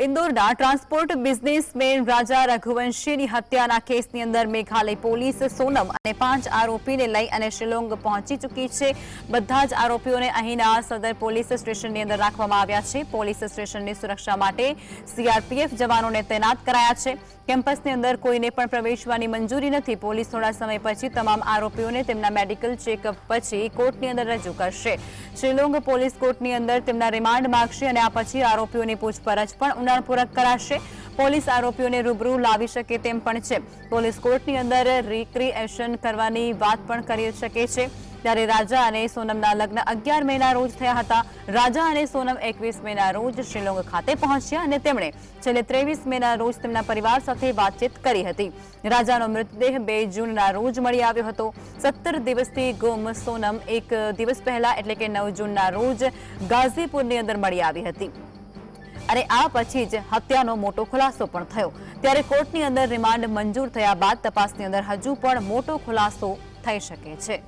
Indore ダ transport businessman Raja Raghuvansh की हत्याना case के अंदर मेघालय पुलिस सोनम और पांच आरोपी ने लाई और शिलांग पहुंची चुकी है બધા જ આરોપીઓને અહીંના सदर पुलिस स्टेशन ની અંદર રાખવામાં આવ્યા છે પોલીસ સ્ટેશન ની સુરક્ષા માટે CRPF જવાનો ને તૈનાત કરાયા છે કેમ્પસ ની અંદર કોઈ ને પણ પ્રવેશવાની મંજૂરી નથી પોલીસ થોડા સમય પછી તમામ આરોપીઓને તેમનું મેડિકલ ચેકઅપ પછી કોર્ટ ની અંદર રજૂ કરશે शिलांग પોલીસ કોર્ટ ની અંદર તેમનું રિમાન્ડ માગશે અને આ પછી આરોપીઓને પૂછપરછ પણ પરક કરાશે પોલીસ આરોપીઓને રૂબરૂ લાવી શકે તેમ પણ છે પોલીસ કોર્ટની અંદર રીક્રીએશન કરવાની વાત પણ કરી શકે છે ત્યારે રાજા અને સોનમ ના લગ્ન 11 મે ના રોજ થયા હતા રાજા અને સોનમ 21 મે ના રોજ શ્રીલંગ ખાતે પહોંચ્યા અને તેમણે એટલે 23 મે ના રોજ તેમના પરિવાર સાથે વાતચીત કરી હતી રાજાનો મૃતદેહ 2 જૂન ના રોજ મળી આવ્યો હતો 17 દિવસથી ગમ સોનમ એક દિવસ પહેલા એટલે કે 9 જૂન ના રોજ ગાઝીપુરની અંદર મળી આવી હતી અને આ પછી જ હત્યાનો મોટો ખુલાસો પણ થયો ત્યારે કોર્ટની અંદર રિમાન્ડ મંજૂર થયા બાદ તપાસની અંદર હજુ પણ મોટો ખુલાસો થઈ શકે છે